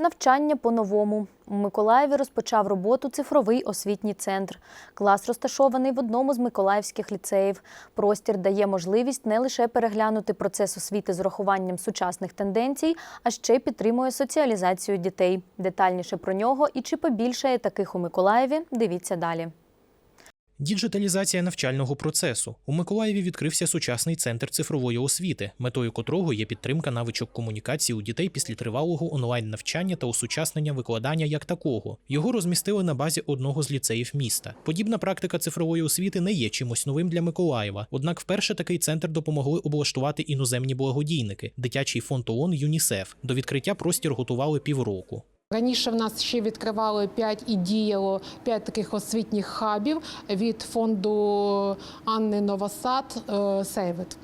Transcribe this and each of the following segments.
Навчання по-новому. У Миколаєві розпочав роботу цифровий освітній центр. Клас розташований в одному з миколаївських ліцеїв. Простір дає можливість не лише переглянути процес освіти з урахуванням сучасних тенденцій, а ще й підтримує соціалізацію дітей. Детальніше про нього і чи побільшає таких у Миколаєві, дивіться далі. Діджиталізація навчального процесу. У Миколаєві відкрився сучасний центр цифрової освіти, метою котрого є підтримка навичок комунікації у дітей після тривалого онлайн-навчання та осучаснення викладання як такого. Його розмістили на базі одного з ліцеїв міста. Подібна практика цифрової освіти не є чимось новим для Миколаєва. Однак вперше такий центр допомогли облаштувати іноземні благодійники, дитячий фонд ООН ЮНІСЕФ. До відкриття простір готували півроку. Раніше в нас ще відкривали 5 і діяло 5 таких освітніх хабів від фонду Анни Новосад Сейвет.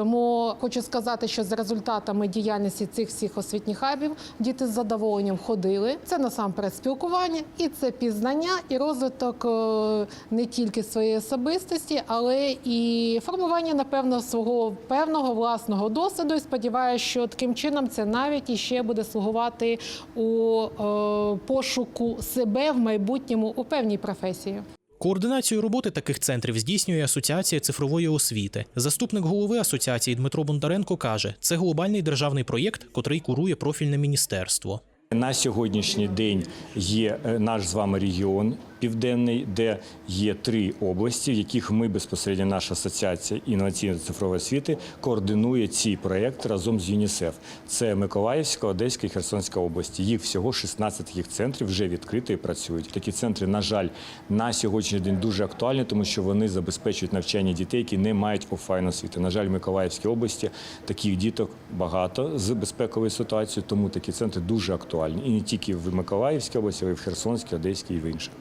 Тому хочу сказати, що за результатами діяльності цих всіх освітніх хабів діти з задоволенням ходили. Це насамперед спілкування, і це пізнання, і розвиток е, не тільки своєї особистості, але і формування, напевно, свого певного власного досвіду. І сподіваюся, що таким чином це навіть іще буде слугувати у е, пошуку себе в майбутньому у певній професії. Координацію роботи таких центрів здійснює Асоціація цифрової освіти. Заступник голови асоціації Дмитро Бондаренко каже, це глобальний державний проєкт, котрий курує профільне міністерство. На сьогоднішній день є е, наш з вами регіон південний, де є три області, в яких ми безпосередньо наша асоціація інноваційної цифрової освіти координує ці проекти разом з ЮНІСЕФ. Це Миколаївська, Одеська і Херсонська області. Їх всього 16 таких центрів вже відкрито і працюють. Такі центри, на жаль, на сьогоднішній день дуже актуальні, тому що вони забезпечують навчання дітей, які не мають офлайн освіти. На жаль, в Миколаївській області таких діток багато з безпековою ситуацією, тому такі центри дуже актуальні. І не тільки в Миколаївській області, але й в Херсонській, Одеській і в інших.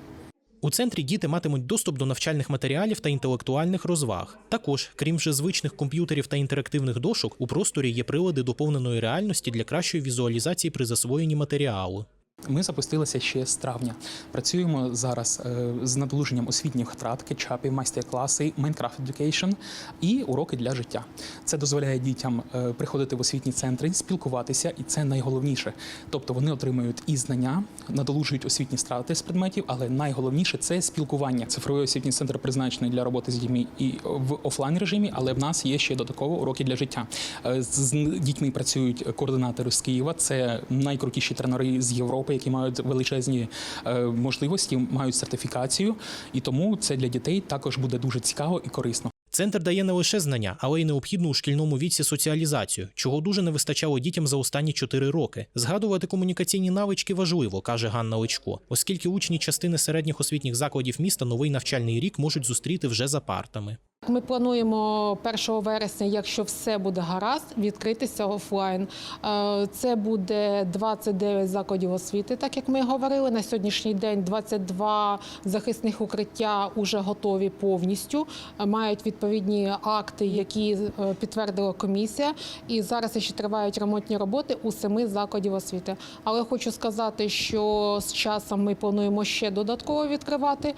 У центрі діти матимуть доступ до навчальних матеріалів та інтелектуальних розваг. Також, крім вже звичних комп'ютерів та інтерактивних дошок, у просторі є прилади доповненої реальності для кращої візуалізації при засвоєнні матеріалу. Ми запустилися ще з травня. Працюємо зараз е, з надолуженням освітніх втрат, кетчапів, майстер-класи, Minecraft Education і уроки для життя. Це дозволяє дітям е, приходити в освітні центри, спілкуватися, і це найголовніше. Тобто вони отримують і знання, надолужують освітні страти з предметів, але найголовніше це спілкування. Цифровий освітній центр призначений для роботи з дітьми і в офлайн режимі, але в нас є ще додатково уроки для життя. Е, З дітьми працюють координатори з Києва. Це найкрутіші тренери з Європи, які мають величезні е, можливості, мають сертифікацію, і тому це для дітей також буде дуже цікаво і корисно. Центр дає не лише знання, але й необхідну у шкільному віці соціалізацію, чого дуже не вистачало дітям за останні чотири роки. Згадувати комунікаційні навички важливо, каже Ганна Личко, оскільки учні частини середніх освітніх закладів міста новий навчальний рік можуть зустріти вже за партами. Ми плануємо 1 вересня, якщо все буде гаразд, відкритися офлайн. Е, Це буде 29 закладів освіти, так як ми говорили. На сьогоднішній день 22 захисних укриття вже готові повністю, е, мають відповідні акти, які е, підтвердила комісія. І зараз ще тривають ремонтні роботи у семи закладів освіти. Але хочу сказати, що з часом ми плануємо ще додатково відкривати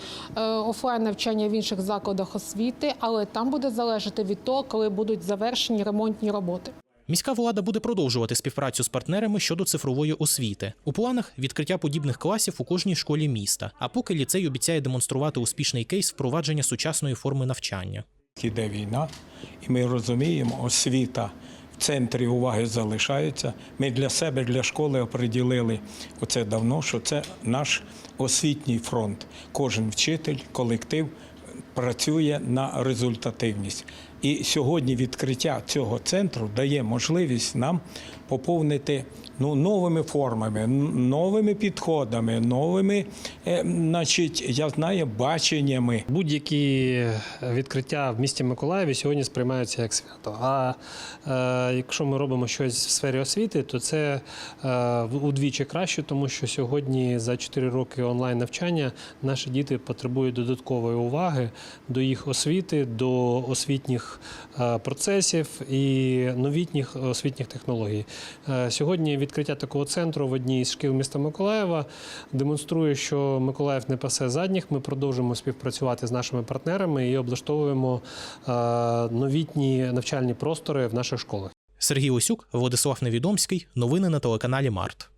офлайн навчання в інших закладах освіти, але там буде залежати від того, коли будуть завершені ремонтні роботи. Міська влада буде продовжувати співпрацю з партнерами щодо цифрової освіти. У планах відкриття подібних класів у кожній школі міста. А поки ліцей обіцяє демонструвати успішний кейс впровадження сучасної форми навчання. Іде війна, і ми розуміємо, освіта в центрі уваги залишається. Ми для себе, для школи оприділили оце давно, що це наш освітній фронт. Кожен вчитель, колектив працює на результативність. І сьогодні відкриття цього центру дає можливість нам поповнити ну, новими формами, новими підходами, новими, е, значить, я знаю, баченнями. Будь-які відкриття в місті Миколаєві сьогодні сприймаються як свято. А е, якщо ми робимо щось в сфері освіти, то це е, удвічі краще, тому що сьогодні за 4 роки онлайн навчання наші діти потребують додаткової уваги до їх освіти, до освітніх е, процесів і новітніх освітніх технологій. Е, Сьогодні відкриття такого центру в одній з шкіл міста Миколаєва демонструє, що Миколаїв не пасе задніх. Ми продовжуємо співпрацювати з нашими партнерами і облаштовуємо е, новітні навчальні простори в наших школах. Сергій Осюк, Владислав Невідомський. Новини на телеканалі Март.